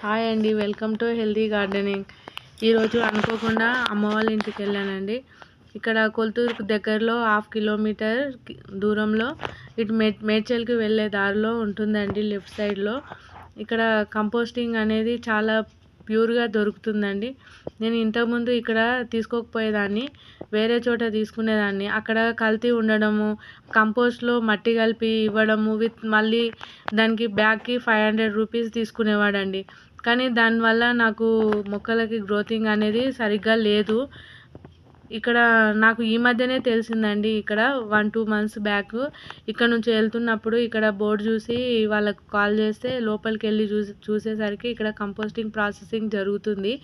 Hi అండి welcome to healthy gardening. ఈరోజు అనుకోకుండా అమ్మ వాళ్ళ ఇంటికి వెళ్ళానండి. ఇక్కడ కొల్తూరు దగ్గరలో హాఫ్ కిలోమీటర్ దూరంలో ఇటు మే మేడ్చల్కి వెళ్ళే దారిలో ఉంటుందండి లెఫ్ట్ సైడ్లో. ఇక్కడ కంపోస్టింగ్ అనేది చాలా ప్యూర్గా దొరుకుతుందండి. నేను ఇంతకుముందు ఇక్కడ తీసుకోకపోయేదాన్ని వేరే చోట తీసుకునేదాన్ని. అక్కడ కల్తీ ఉండడము కంపోస్ట్లో మట్టి కలిపి ఇవ్వడము విత్ మళ్ళీ దానికి బ్యాగ్కి ఫైవ్ హండ్రెడ్ రూపీస్ తీసుకునేవాడండి. కానీ దానివల్ల నాకు మొక్కలకి గ్రోతింగ్ అనేది సరిగ్గా లేదు. ఇక్కడ నాకు ఈ మధ్యనే తెలిసిందండి ఇక్కడ వన్ టూ మంత్స్ బ్యాక్ ఇక్కడ నుంచి వెళ్తున్నప్పుడు ఇక్కడ బోర్డు చూసి వాళ్ళకు కాల్ చేస్తే లోపలికి వెళ్ళి చూసి చూసేసరికి ఇక్కడ కంపోస్టింగ్ ప్రాసెసింగ్ జరుగుతుంది.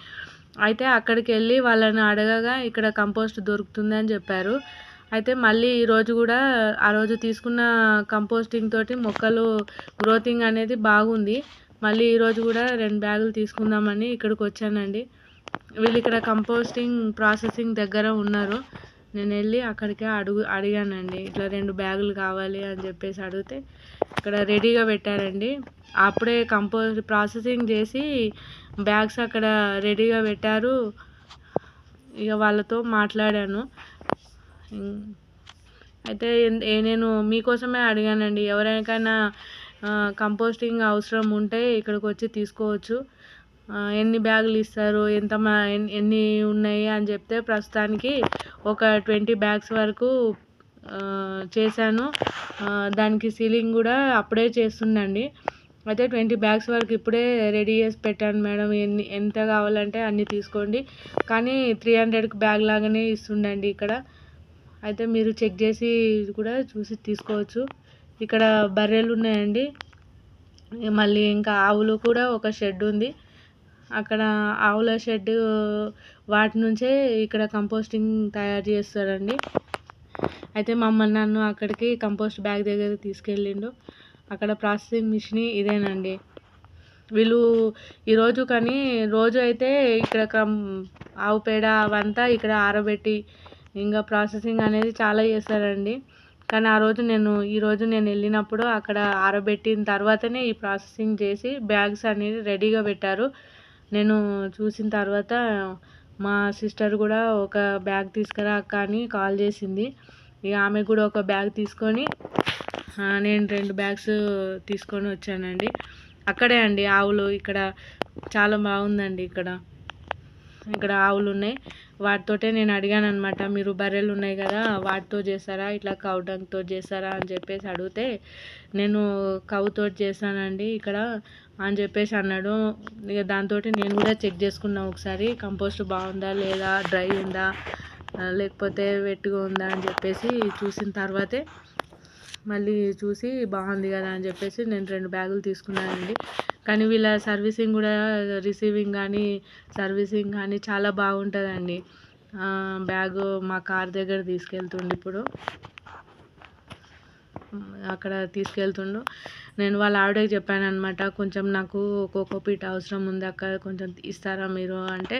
అయితే అక్కడికి వెళ్ళి వాళ్ళని అడగగా ఇక్కడ కంపోస్ట్ దొరుకుతుంది అని చెప్పారు. అయితే మళ్ళీ ఈరోజు కూడా ఆ రోజు తీసుకున్న కంపోస్టింగ్ తోటి మొక్కలు గ్రోతింగ్ అనేది బాగుంది. మళ్ళీ ఈరోజు కూడా రెండు బ్యాగులు తీసుకుందామని ఇక్కడికి వచ్చానండి. వీళ్ళు ఇక్కడ కంపోస్టింగ్ ప్రాసెసింగ్ దగ్గర ఉన్నారు. నేను వెళ్ళి అక్కడికే అడుగు అడిగానండి. ఇట్లా రెండు బ్యాగులు కావాలి అని చెప్పేసి అడిగితే ఇక్కడ రెడీగా పెట్టారండి. అప్పుడే కంపో ప్రాసెసింగ్ చేసి బ్యాగ్స్ అక్కడ రెడీగా పెట్టారు. ఇక వాళ్ళతో మాట్లాడాను. అయితే నేను మీకోసమే అడిగానండి. ఎవరికైనా కంపోస్టింగ్ అవసరం ఉంటే ఇక్కడికి వచ్చి తీసుకోవచ్చు ఎన్ని బ్యాగులు ఇస్తారు ఎంత ఎన్ని ఉన్నాయి అని చెప్తే ప్రస్తుతానికి ఒక ట్వంటీ బ్యాగ్స్ వరకు చేశాను. దానికి సీలింగ్ కూడా అప్పుడే చేస్తుందండి అయితే ట్వంటీ బ్యాగ్స్ వరకు ఇప్పుడే రెడీ చేసి పెట్టాను మేడం. ఎన్ని ఎంత కావాలంటే అన్నీ తీసుకోండి. కానీ త్రీ హండ్రెడ్కి బ్యాగ్ లాగానే ఇస్తుండండి ఇక్కడ. అయితే మీరు చెక్ చేసి కూడా చూసి తీసుకోవచ్చు. ఇక్కడ బర్రెలు ఉన్నాయండి. మళ్ళీ ఇంకా ఆవులు కూడా ఒక షెడ్ ఉంది. అక్కడ ఆవుల షెడ్ వాటి నుంచే ఇక్కడ కంపోస్టింగ్ తయారు చేస్తారండి. అయితే మమ్మల్ని నన్ను అక్కడికి కంపోస్ట్ బ్యాగ్ దగ్గరికి తీసుకెళ్ళిండు. అక్కడ ప్రాసెసింగ్ మిషన్ ఇదేనండి. వీళ్ళు ఈరోజు కానీ రోజు అయితే ఇక్కడ కం ఆవు పేడ అవంతా ఇక్కడ ఆరబెట్టి ఇంకా ప్రాసెసింగ్ అనేది చాలా చేస్తారండి. కానీ ఆ రోజు నేను ఈరోజు నేను వెళ్ళినప్పుడు అక్కడ ఆరబెట్టిన తర్వాతనే ఈ ప్రాసెసింగ్ చేసి బ్యాగ్స్ అనేది రెడీగా పెట్టారు. నేను చూసిన తర్వాత మా సిస్టర్ కూడా ఒక బ్యాగ్ తీసుకురా అక్క అని కాల్ చేసింది. ఇక ఆమె కూడా ఒక బ్యాగ్ తీసుకొని నేను రెండు బ్యాగ్స్ తీసుకొని వచ్చానండి. అక్కడే అండి ఆవులు ఇక్కడ చాలా బాగుందండి ఇక్కడ. ఇక్కడ ఆవులు ఉన్నాయి. వాటితోటే నేను అడిగాను అనమాట మీరు బర్రెలు ఉన్నాయి కదా వాటితో చేస్తారా? ఇట్లా కౌ డంగ్తో చేస్తారా? అని చెప్పేసి అడిగితే నేను కవుతో చేస్తానండి ఇక్కడ అని చెప్పేసి అన్నాడు. ఇక దాంతో నేను కూడా చెక్ చేసుకున్నాను ఒకసారి కంపోస్ట్ బాగుందా లేదా? డ్రై ఉందా? లేకపోతే వెట్టుగా ఉందా? అని చెప్పేసి చూసిన తర్వాతే మళ్ళీ చూసి బాగుంది కదా అని చెప్పేసి నేను రెండు బ్యాగులు తీసుకున్నానండి. కానీ వీళ్ళ సర్వీసింగ్ కూడా రిసీవింగ్ కానీ సర్వీసింగ్ కానీ చాలా బాగుంటుందండి. బ్యాగు మా కార్ దగ్గర తీసుకెళ్తుండు ఇప్పుడు. అక్కడ తీసుకెళ్తుండు. నేను వాళ్ళ ఆవిడకి చెప్పాను అనమాట కొంచెం నాకు కోకో కోకోపీట్ అవసరం ఉంది అక్క కొంచెం ఇస్తారా మీరు? అంటే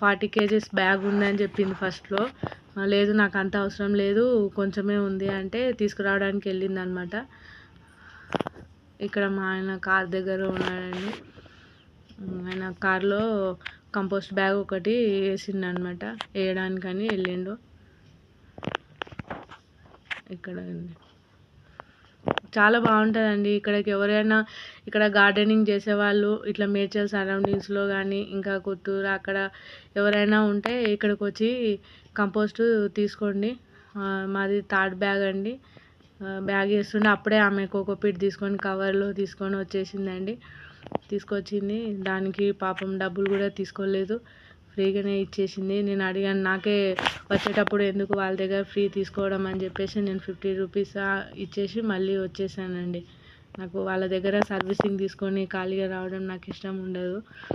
ఫార్టీ కేజీస్ బ్యాగ్ ఉందని చెప్పింది ఫస్ట్లో. లేదు నాకు అంత అవసరం లేదు కొంచెమే ఉంది అంటే తీసుకురావడానికి వెళ్ళింది అనమాట ఇక్కడ మా ఆయన కార్ దగ్గర ఉన్నాడండి. ఆయన కార్లో కంపోస్ట్ బ్యాగ్ ఒకటి వేసిండు అనమాట వేయడానికని వెళ్ళిండు. ఇక్కడ చాలా బాగుంటుందండి. ఇక్కడికి ఎవరైనా ఇక్కడ గార్డెనింగ్ చేసేవాళ్ళు ఇట్లా మేడ్చల్ సరౌండింగ్స్లో కానీ ఇంకా కొత్తూరు అక్కడ ఎవరైనా ఉంటే ఇక్కడికి వచ్చి కంపోస్ట్ తీసుకోండి. మాది థర్డ్ బ్యాగ్ అండి. బ్యాగ్ వేస్తుండే అప్పుడే ఆమె కోకోపీట్ తీసుకొని కవర్లో తీసుకొని వచ్చేసిందండి. తీసుకొచ్చింది. దానికి పాపం డబ్బులు కూడా తీసుకోలేదు. ఫ్రీగానే ఇచ్చేసింది. నేను అడిగాను నాకే వచ్చేటప్పుడు ఎందుకు వాళ్ళ దగ్గర ఫ్రీ తీసుకోవడం అని చెప్పేసి నేను ఫిఫ్టీ రూపీస్ ఇచ్చేసి మళ్ళీ వచ్చేసానండి. నాకు వాళ్ళ దగ్గర సర్వీసింగ్ తీసుకొని ఖాళీగా రావడం నాకు ఇష్టం ఉండదు.